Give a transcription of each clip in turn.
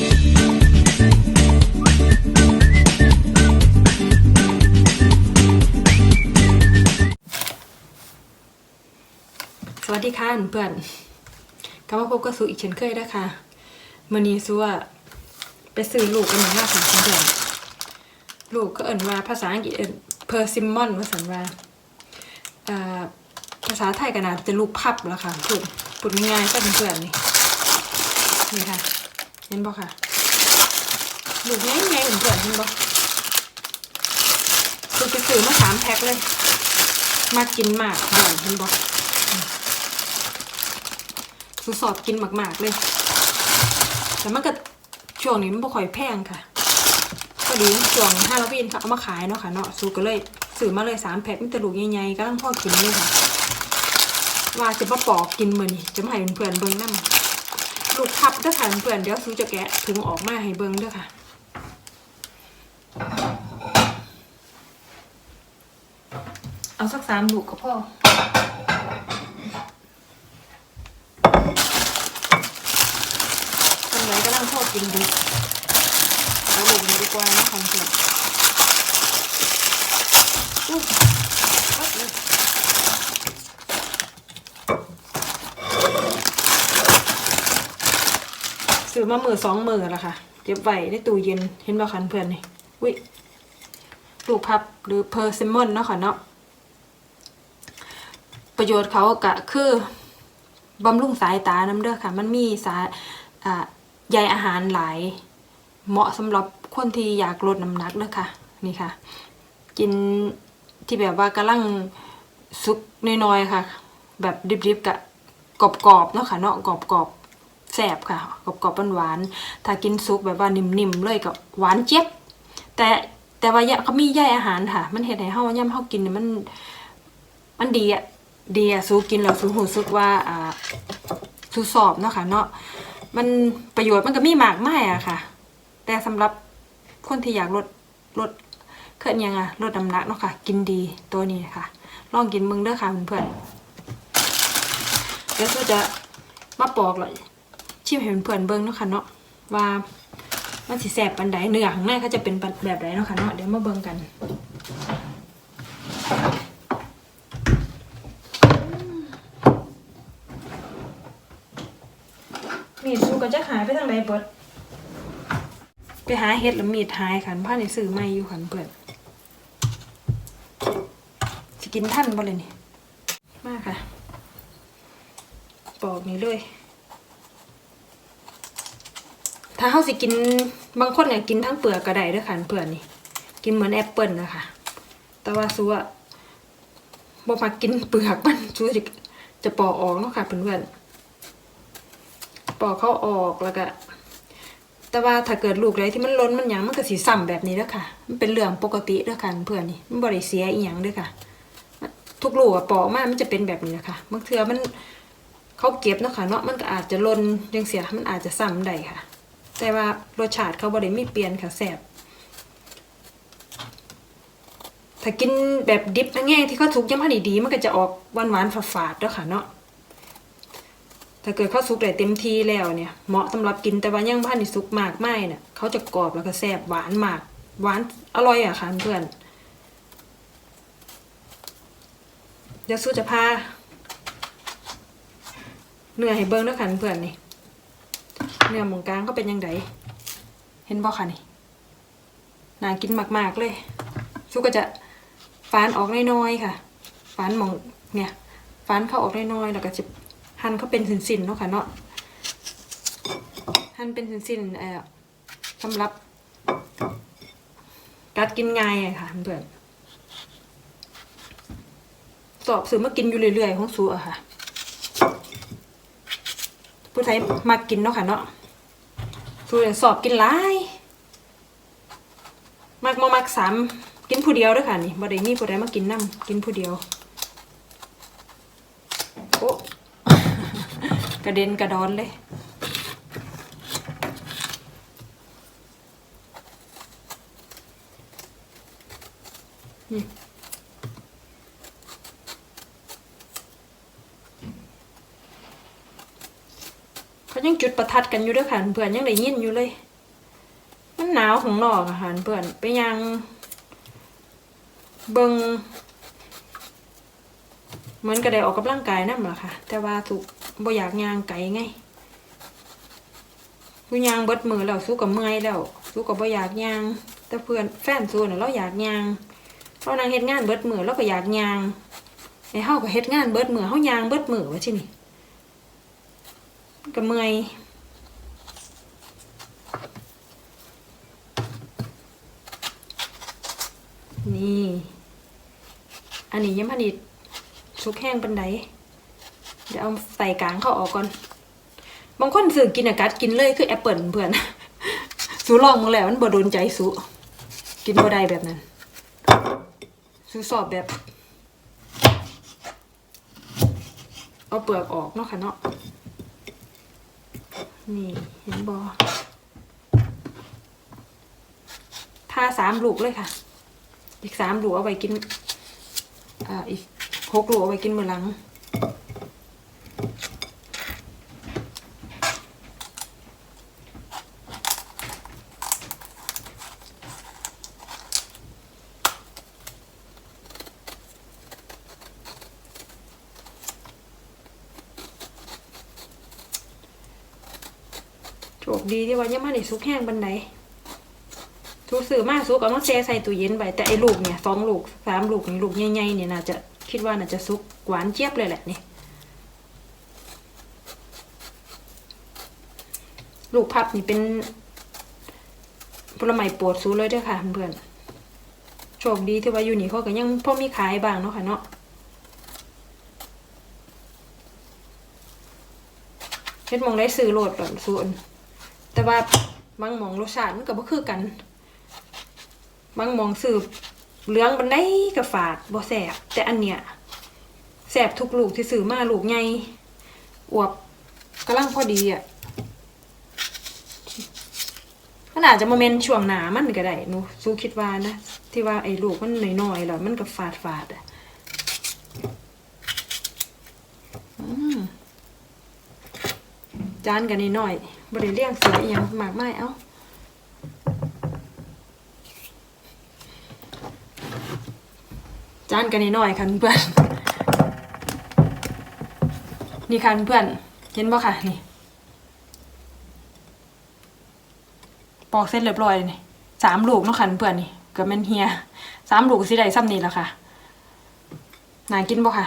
สวัสดีค่ะเพื่อนกลับมาพบกับสูอีกเช่นเคยนะคะมื่อนี้สูว่าไปซื้อลูกกันหนึ่งมาค่ะเพื่อนลูกก็เอิ่นว่าภาษาอังกฤษเอิ่นเพอร์ซิมมอนว่าสันว่าภาษาไทยก็น่าจะลูกพับแล้วค่ะพูดพูดง่ายๆก็เพื่อนนี่นี่ค่ะ เห็นบ่ค่ะลูกง่ายๆเพื่อนๆเห็นบ่คือไปซื้อมาสามแพ็คเลย มากินมากเพื่อนเห็นบ่สุสอบกินมากๆเลย แต่มันก็ช่วงนี้มันบ่ค่อยแพงค่ะก็ดีช่วงฮาโลวีนค่ะเอามาขายเนาะค่ะเนาะสูก็เลยซื้อมาเลยสามแพ็คมีแต่ลูกใหญ่ๆก็ต้องพ่อกินเลยค่ะ ว่าจะมาปอกกินมือนี้จะมาให้เพื่อนเบิ่งนำ ลูกทับด้อค่ะเพื่อนเดี๋ยวสูจะแกะถุงออกมาให้เบิ่งเด้อค่ะ เอาสักสามลูกก็พอคนไหนก็นั่งชอบกินดิเอาลูกนี้ดีกว่านะของเพื่อนอุ๊ยปั๊บเลย ซื้อมามือสองมือแล้วค่ะเก็บไว้ในตู้เย็นเห็นบ่คันเพื่อนนี่อุ้ยลูกพับหรือเพอร์ซิมอนเนาะค่ะเนาะประโยชน์เขากะคือบำรุงสายตาน้ำเด้อค่ะ มันมีสารอ่าใยอาหารหลาย เหมาะสำหรับคนที่อยากลดน้ำหนักเด้อค่ะ นี่ค่ะ กินที่แบบว่ากำลังสุกน้อยๆค่ะ แบบดิบๆกะกรอบๆเนาะค่ะเนาะกรอบๆ แซ่บค่ะกรอบๆหวานๆถ้ากินสุกแบบว่านิ่มๆเลยกับหวานเจี๊ยบแต่แต่ว่าเขามีใยอาหารค่ะ มันเห็นให้เฮาย่ำเฮากินมัน มันดีอะดีอะสูกินแล้วสูหูสึกว่าอ่าสูสอบเนาะค่ะ เนาะมันประโยชน์มันก็มีมากมายอะค่ะ แต่สำหรับคนที่อยากลดลดเคลื่อนยังอะลดน้ำหนักเนาะค่ะ กินดีตัวนี้ค่ะ ลองกินมึงเด้อค่ะเพื่อนเดี๋ยวสู้จะมาปอกเลย ชิมให้เพื่อนๆเบิ่งเนาะค่ะเนาะว่ามันสิแสบปันใดเนื้อข้างในเขาจะเป็นแบบไหนเนาะค่ะเนาะเดี๋ยวมาเบิ่งกันมีดสู้ก็จะหายไปทางไหนเบิดไปหาเห็ดแล้วมีดหายขันผ้าในซื้อไม่อยู่ขันเปิดสิกินท่านบ่เลยนี่ มากค่ะปอกนี้เลย ถ้าเขาสิกินบางคนเนี่ยกินทั้งเปลือกก็ได้ด้วยค่ะเปลือกนี่กินเหมือนแอปเปิลนะคะแต่ว่าซัวบ่มากินเปลือกมันซัวจะจะปอกออกเนาะค่ะเพื่อนๆปอกเขาออกแล้วก็แต่ว่าถ้าเกิดลูกอะไรที่มันล้นมันหยังมันก็สีซ้ำแบบนี้แล้วค่ะ มันเป็นเรื่องปกติแล้วค่ะเพื่อนนี่มันบริเสียอีหยังด้วยค่ะ ทุกลูกอะปอกมามันจะเป็นแบบนี้นะคะบางเทือมันเขาเก็บเนาะค่ะเนาะมันก็อาจจะล้นยังเสียมันอาจจะซ้ำได้ค่ะ แต่ว่ารสชาติเขาบริมีเปลี่ยนค่ะแซ่บถ้ากินแบบดิบแง่ายที่เขาทุกยังพอดีๆมันก็จะออกหวานๆฝาดๆแล้วค่ะเนาะถ้าเกิดเขาสุกได้เต็มที่แล้วเนี่ย เหมาะสำหรับกินแต่ว่าย่างพันนี่สุกมากไม่เนี่ยเขาจะกรอบแล้วก็แซ่บหวานมาก หวานอร่อยอะค่ะเพื่อนเดี๋ยวสู้จะพาเนื้อให้เบิ้งด้วยค่ะเพื่อนนี่ เนื้อหมองกลางเขาเป็นยังไงเห็นบ่ค่ะนี่น่ากินมากๆเลยสู้ก็จะฟานออกน้อยๆค่ะฟานหมองเนี่ยฟานเข้าออกน้อยๆแล้วก็จะหั่นเขาเป็นสินๆเนาะค่ะเนาะหั่นเป็นสินๆเอ่อสำหรับกัดกินง่ายอะค่ะเพื่อนสอบซื้อมากินอยู่เรื่อยๆของสูอะค่ะ ผู้ไทยมากินเนาะค่ะเนาะ สูเรียนสอบกินหลายมากมามักสามกินผู้เดียวด้วยค่ะนี่บ่ได้มีผู้ใดมากินน้ำกินผู้เดียวโอ้กระเด็นกระดอนเลย เขายังจุดประทัดกันอยู่ด้วยค่ะเพื่อนยังได้ยินอยู่เลย มันหนาวของนอกอาหารเพื่อนไปยังเบิงเหมือนก็ได้ออกกำลังกายนั่นแหละค่ะ แต่ว่าสุบ่อยากยางไกลไงกูยางเบิดมือแล้วสู้กับเมื่อยแล้วสู้กับบ่อยากยาง แต่เพื่อนแฟนสู้น่ะเราอยากยางเรานางเฮ็ดงานเบิดมือเราก็อยากยางไอ้เฮาก็เฮ็ดงานเบิดมือเฮายางเบิดมือว่าชินี่ ก็เมื่อยนี่ อันนี้ยังพันอีสุกแห้งปันไดเดี๋ยวเอาใส่กลางเข้าออกก่อน บางคนสื่อกินอากาศกินเลยคือแอปเปิลเพื่อนสูลองมึงแล้วมันบ่โดนใจสูกินบ่ได้แบบนั้นสูสอบแบบ เอาเปลือกออกเนาะค่ะเนาะ นี่เห็นบอทาสามลูกเลยค่ะ อีกสามลูกเอาไปกิน อ่า อีกหกลูกเอาไปกินมื้อหลัง คดีที่ว่ายังไม่ได้ซุกแห้งบันไดทุกสื่อมากซุกเอามาแช่ใส่ตู้เย็นไว้แต่ไอ้ลูกเนี่ยสองลูกสามลูกนี่ลูกใหญ่ๆเนี่ยน่าจะคิดว่าน่าจะซุกหวานเจี๊ยบเลยแหละนี่ลูกพับนี่เป็นผลไม้โปรดซูเลยด้วยค่ะเพื่อนโชคดีที่ว่าอยู่นี่เขาก็ยังพอมีขายบ้างเนาะค่ะเนาะเฮ็ดมองได้ซื้อโหลดแบบส่วน แต่ว่าบางหมองรสชาติมันก็บ่คือกัน บางหมองสืบเหลืองบันไดกับฝาดบ่แสบแต่อันเนี้ยแสบทุกลูกที่ซื้อมาลูกใหญ่อวบกำลังพอดีอะมันอาจจะมาเมนช่วงหนามันก็ได้หนูสู้คิดว่านะ ที่ว่าไอ้ลูกมันน้อยๆแล้วมันก็ฝาดฝาดอะ อืม จานกันนิดหน่อยบริเลี่ยงเสืออหย่างมากไม่เอ้าจานกันนิดหน่อยค่ะเพื่อนนี่ค่ะเพื่อนเห็นบ่ค่ะนี่ปอกเสร็จเรียบร้อยนี่สามลูกเนาะค่ะเพื่อนนี่กือบแม่นเฮียสามลูกสิได้ซ้ำนี่แล้วค่ะน่ากินบ่ค่ะ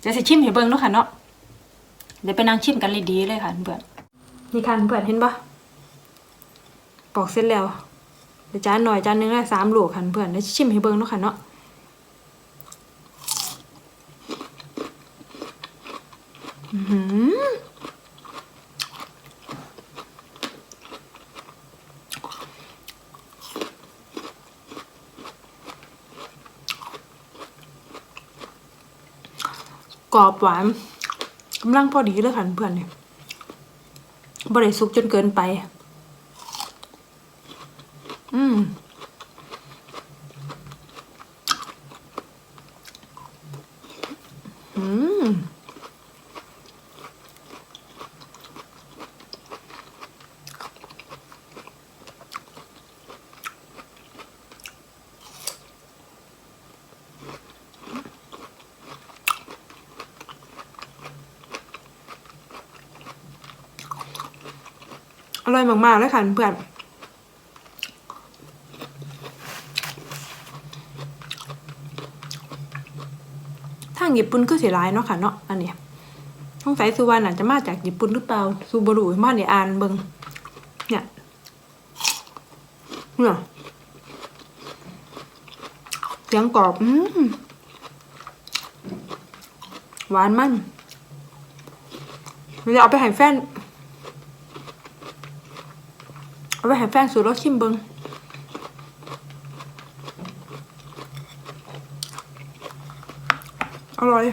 เดี๋ยวสิชิมให้เบิ่งเนาะค่ะเนาะ เดี๋ยวไปนั่งชิมกันเลยดีเลยค่ะเพื่อนนี่ค่ะเพื่อนเห็นปะปอกเสร็จแล้วเดี๋ยวจานหน่อยจานหนึงละสามโหลค่ะเพื่อนเดี๋ยวชิมให้เบิ่งเนาะค่ะเนาะอือกรอบหวาน กำลังพอดีเลยค่ะเพื่อนเนี่ยบริสุกจนเกินไป อืม อืม อ ร่อยมากๆเลยค่ะเพื่อนทางญี่ปุ่นก็เสียรายเนาะค่ะเนาะอันนี้สงสัยซูวาน่าจจะมาจากญี่ปุ่นหรือเปล่าซูบารุมาเนี่ยอ่านเบิงเนี่ยเนี่ยเสียงกรอบอืมหวานมันเราเอาไปให้แฟน เอาไปให้แฟนสูตรแล้วชิมเบิงอร่อย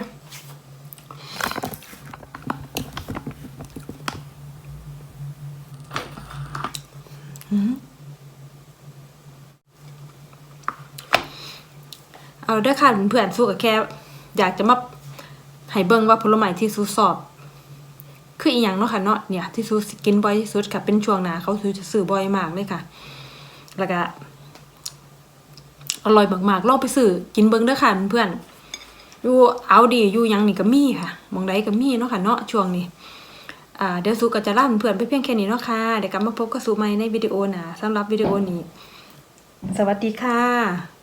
เอาเด้อค่ะเพื่อนๆสู้กับแค่ อยากจะมาให้เบิ่งว่าผลไม้ที่สู้สอบ คืออีหยังเนาะค่ะเนาะเนี่ยที่ซูสกินบ่อยที่สุดค่ะเป็นช่วงหนาเขาซื้อจะซื้อบ่อยมากเลยค่ะ แล้วก็อร่อยมากๆลองไปซื้อกินเบิ่งเด้อค่ะเพื่อนอยู่เอาดีอยู่ยังนี่ก็มีค่ะมองใดก็มีเนาะค่ะเนาะช่วงนี้อ่าเดี๋ยวซูก็จะลาเพื่อนไปเพียงแค่นี้เนาะค่ะเดี๋ยวกลับมาพบกับซูใหม่ในวิดีโอหนาสำหรับวิดีโอนี้ สวัสดีค่ะ